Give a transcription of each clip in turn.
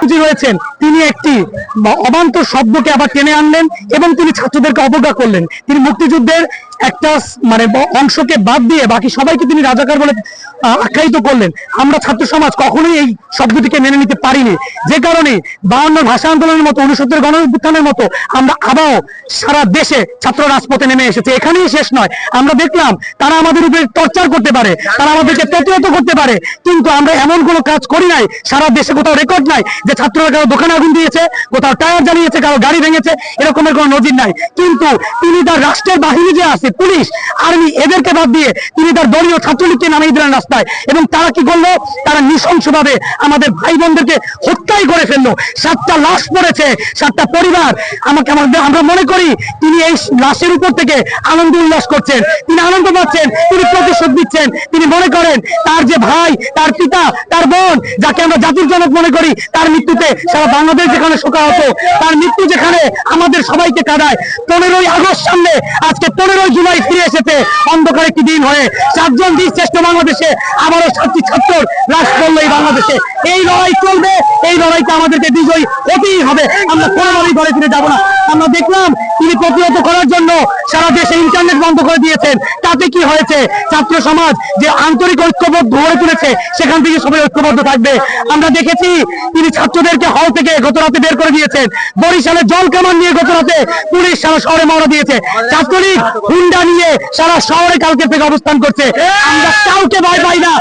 মন্ত্রী রয়েছেন। তিনি একটি অবান্তর শব্দকে আবার টেনে আনলেন এবং তিনি ছাত্রদেরকে অবজ্ঞা করলেন। তিনি মুক্তিযুদ্ধের একটা মানে অংশকে বাদ দিয়ে বাকি সবাইকে তিনি রাজাকার বলে আখ্যায়িত করলেন। আমরা ছাত্র সমাজ কখনোই এই শব্দটিকে মেনে নিতে পারিনি। যে কারণে বাউন্ন ভাষা আন্দোলনের মতো উনসত্তর গণ উত্থানের মতো আমরা আবারও সারা দেশে ছাত্র রাজপথে নেমে এসেছে। এখানেই শেষ নয়। আমরা দেখলাম তারা আমাদের উপরে টর্চার করতে পারে, তারা আমাদেরকে প্রতিহত করতে পারে। কিন্তু আমরা এমন কোনো কাজ করি নাই, সারা দেশে কোথাও রেকর্ড নাই যে ছাত্ররা কারও দোকানে আগুন দিয়েছে, কোথাও টায়ার জ্বালিয়েছে, কারও গাড়ি ভেঙেছে, এরকমের কোনো নজির নাই। কিন্তু তিনি তার রাষ্ট্রের বাহিনী যে আছে পুলিশ, আর্মি এদেরকে বাদ দিয়ে তিনি তার দলীয় ছাত্রলীগকে নামিয়ে দিলেন রাস্তায়। এবং তারা কি করল? তারা নৃশংসভাবে আমাদের ভাই বোনদেরকে হত্যাই করে ফেলল। সাতটা লাশ পড়েছে, সাতটা পরিবার। আমাকে আমাদের আমরা মনে করি তিনি এই লাশের উপর থেকে আনন্দ উল্লাস করছেন। তিনি আনন্দ পাচ্ছেন, তিনি প্রতিশোধ দিচ্ছেন তিনি মনে করেন তার যে ভাই, তার পিতা, তার বোন, যাকে আমরা জাতির জনক মনে করি, তার মৃত্যুতে সারা বাংলাদেশ যেখানে শোকাহত তার মৃত্যু যেখানে আমাদের সবাইকে কাঁদায়। পনেরোই আগস্ট সামনে, আজকে পনেরোই জুলাই ফিরে এসেছে। অন্ধকার একটি দিন হয়ে সাতজন দিন শ্রেষ্ঠ বাংলাদেশে, আবারও সাতটি ছাত্র রাস করল এই বাংলাদেশে। এই লড়াই চলবে, এই লড়াইতে আমাদেরকে বিজয়ী হতেই হবে। আমরা কোনোভাবেই ঘরে ফিরে যাব না। আমরা দেখলাম তিনি প্রতিহত করার জন্য সারা দেশে ইন্টারনেট বন্ধ করে দিয়েছেন। তাতে কি হয়েছে? ছাত্র সমাজ যে আন্তরিক ঐক্যবদ্ধ গড়ে তুলেছে, সেখান থেকে সবাই ঐক্যবদ্ধ থাকবে। আমরা দেখেছি তিনি ছাত্রদেরকে হল থেকে গত রাতে বের করে দিয়েছেন। বরিশালে জল কামান নিয়ে গত রাতে পুলিশ সারা শহরে মহড়া দিয়েছে। ছাত্রলীগ হুন্ডা নিয়ে সারা শহরে কালকে থেকে অবস্থান করছে। আমরা কাউকে ভয় পাই না।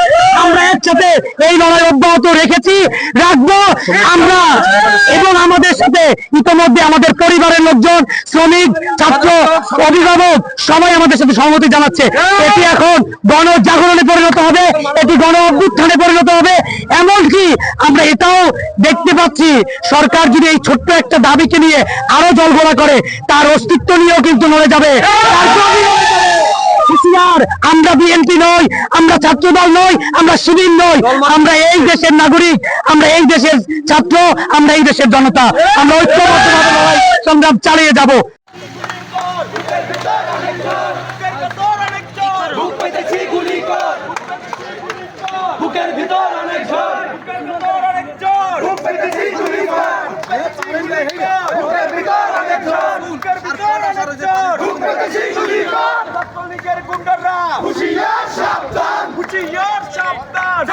আমরা একসাথে এই লড়াই অব্যাহত রেখেছি, রাখব আমরা। এবং আমাদের সাথে ইতোমধ্যে আমাদের পরিবারের লোকজন, শ্রমিক ছাত্র, অভিভাবক সবাই আমাদের সাথে সহমতি জানাচ্ছে। এটি এখন গণ জাগরণে পরিণত হবে, এটি গণ অভ্যুত্থানে পরিণত হবে। এমনকি আমরা এটাও দেখতে পাচ্ছি, সরকার যদি এই ছোট্ট একটা দাবিকে নিয়ে আরও জলঘোলা করে, তার অস্তিত্ব নিয়েও কিন্তু নড়ে যাবে। আমরা বিএনপি নই, আমরা ছাত্র দল নই, আমরা শিবির নই। আমরা এই দেশের নাগরিক, আমরা এই দেশের ছাত্র, আমরা এই দেশের জনতা। আমরা ঐক্যবদ্ধভাবে সংগ্রাম চালিয়ে যাব। বুক পেতেছি গুলি কর বুকের ভিতর অনেক ঝড় বুক পেতেছি গুলি কর বুকের ভিতর অনেক ঝড় বুক পেতেছি গুলি কর ছাত্রলীগের গুন্ডারা হুশিয়ার সাবধান হুঁশিয়ার সাবধান